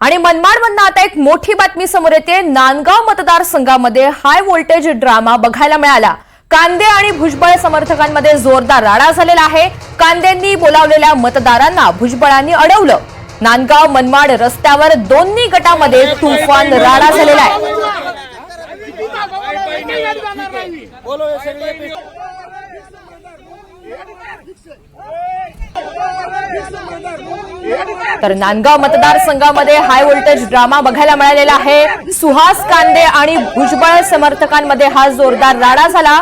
आणि मनमाडमधनं आता एक मोठी बातमी समोर येते. नांदगाव मतदारसंघामध्ये हाय व्होल्टेज ड्रामा बघायला मिळाला. कांदे आणि भुजबळ समर्थकांमध्ये जोरदार राडा झालेला आहे. कांदेंनी बोलावलेल्या मतदारांना भुजबळांनी अडवलं. नांदगाव मनमाड रस्त्यावर दोन्ही गटामध्ये तुफान राडा झालेला आहे. तर नांदगाव मतदारसंघामध्ये हाय व्होल्टेज ड्रामा बघायला मिळालेला आहे. सुहास कांदे आणि भुजबळ समर्थकांमध्ये हा जोरदार राडा झाला.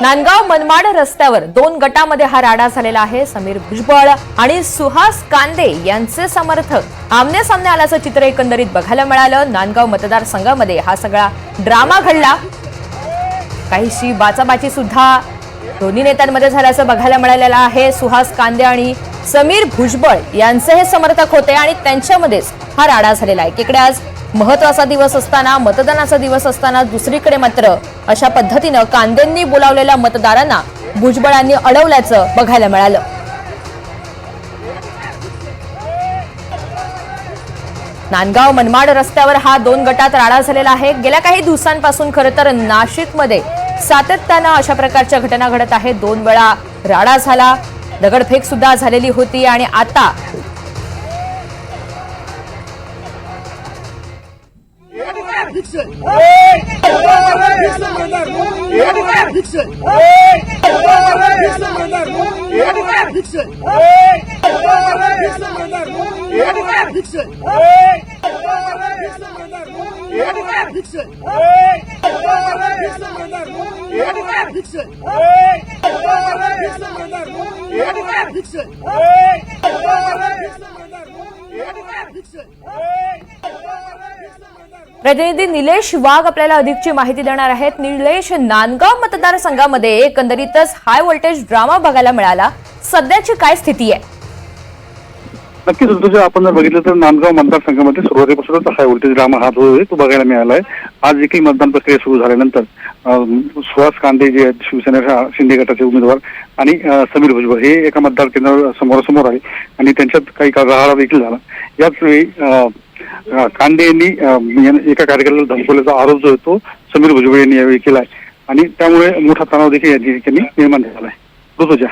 नांदगाव मनमाड रस्त्यावर दोन गटामध्ये हा राडा झालेला आहे. समीर भुजबळ आणि सुहास कांदे यांचे समर्थक. आमने सामने आल्याचं चित्र एकंदरीत बघायला मिळालं. नांदगाव मतदारसंघामध्ये हा सगळा ड्रामा घडला. काहीशी बाचाबाची सुद्धा दोन्ही नेत्यांमध्ये झाल्याचं बघायला मिळालेलं आहे. सुहास कांदे आणि समीर भुजबळ यांचे हे समर्थक होते आणि त्यांच्यामध्येच हा राडा झालेला आहे. एकीकडे आज महत्त्वाचा दिवस असताना मतदानाचा दिवस असताना दुसरीकडे मात्र अशा पद्धतीनं कांद्यांनी बोलावलेल्या मतदारांना भुजबळांनी अडवल्याचं बघायला मिळालं. नांदगाव मनमाड रस्त्यावर हा दोन गटात राडा झालेला आहे. गेल्या काही दिवसांपासून खरं तर नाशिकमध्ये सातत्यानं अशा प्रकारच्या घटना घडत आहेत. दोन वेळा राडा झाला. दगडफेक सुद्धा झालेली होती आणि आता Yüksel. Yüksel Önder. Yüksel. Yüksel Önder. Yüksel. Yüksel Önder. Yüksel. Yüksel. Yüksel. Yüksel. Yüksel. Yüksel. Yüksel. प्रतिनिधी निलेश वाघ आपल्याला अधिकची माहिती देणार आहेत. निलेश नांदगाव मतदारसंघामध्ये एकंदरीतच हाय व्होल्टेज ड्रामा बघायला मिळाला. सध्याची काय स्थिती आहे? नक्कीच ऋतुजा आपण जर बघितलं तर नांदगाव मतदारसंघामध्ये सुरुवातीपासूनच हाय व्होल्टेज ड्रामा हा जो आहे तो बघायला मिळाला आहे आज देखील मतदान प्रक्रिया सुरू झाल्यानंतर अं, सुहास कांदे जे आहेत शिवसेनेच्या शिंदे गटाचे उमेदवार आणि समीर भुजबळ हे एका मतदार केंद्रावर समोरासमोर आहे आणि त्यांच्यात काही काळ राहाडा देखील झाला. याच वेळी कांदे यांनी एका कार्यकर्त्याला धमकवल्याचा आरोप जो आहे तो समीर भुजबळ यांनी यावेळी केला आहे आणि त्यामुळे मोठा तणाव देखील या ठिकाणी निर्माण झाला आहे ऋतुजा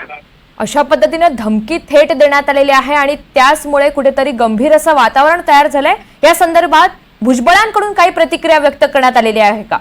अशा पद्धतीनं धमकी थेट देण्यात आलेली आहे आणि त्याचमुळे कुठेतरी गंभीर असं वातावरण तयार झालंय. या संदर्भात भुजबळांकडून काही प्रतिक्रिया व्यक्त करण्यात आलेली आहे का?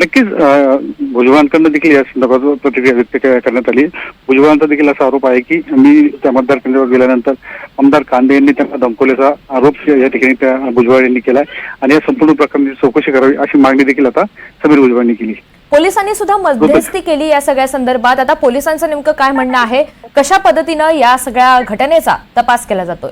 नक्कीच भुजबळांकडून भुजबळांकडनं देखील या संदर्भात प्रतिक्रिया व्यक्त करण्यात आली. भुजबळांचा देखील असा आरोप आहे की मी त्या मतदार केंद्रावर गेल्यानंतर आमदार कांदे यांनी त्यांना धमकवल्याचा आरोप या ठिकाणी त्या भुजबळ यांनी केलाय. आणि या संपूर्ण प्रकरणाची चौकशी करावी अशी मागणी देखील आता समीर भुजबळांनी केली. पोलिसांनी सुद्धा मध्यस्थी केली या सगळ्या संदर्भात. आता पोलिसांचं नेमकं काय म्हणणं आहे? कशा पद्धतीनं या सगळ्या घटनेचा तपास केला जातोय?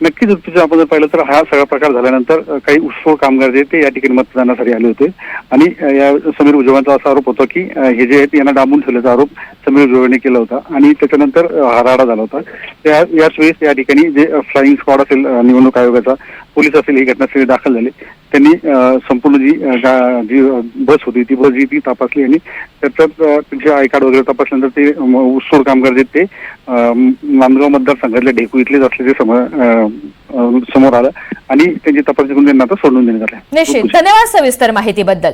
नक्कीच तुझं आपण जर पाहिलं तर हा सगळा प्रकार झाल्यानंतर काही उत्सव कामगार जे ते या ठिकाणी मतदानासाठी आले होते. आणि या समीर उजवांचा असा आरोप होता की हे जे आहेत यांना डांबून ठेवल्याचा आरोप समीर भुजबळांनी केला होता आणि त्याच्यानंतर हराडा झाला होता. त्या याच वेळेस या ठिकाणी जे फ्लाईंग स्क्वॉड असेल निवडणूक आयोगाचा पोलीस असेल ही घटनास्थळी दाखल झाले. त्यांनी संपूर्ण जी जी बस होती ती बस जी ती तपासली आणि त्याच्यात त्यांचे आय कार्ड वगैरे तपासल्यानंतर ते ऊसतोड कामगार जे ते नांदगाव मतदारसंघातल्या ढेकू इथलेच असल्याचे समोर समोर आलं आणि त्यांची तपासणी करून त्यांना आता सोडून देण्यात आलं. निश्चित. धन्यवाद सविस्तर माहितीबद्दल.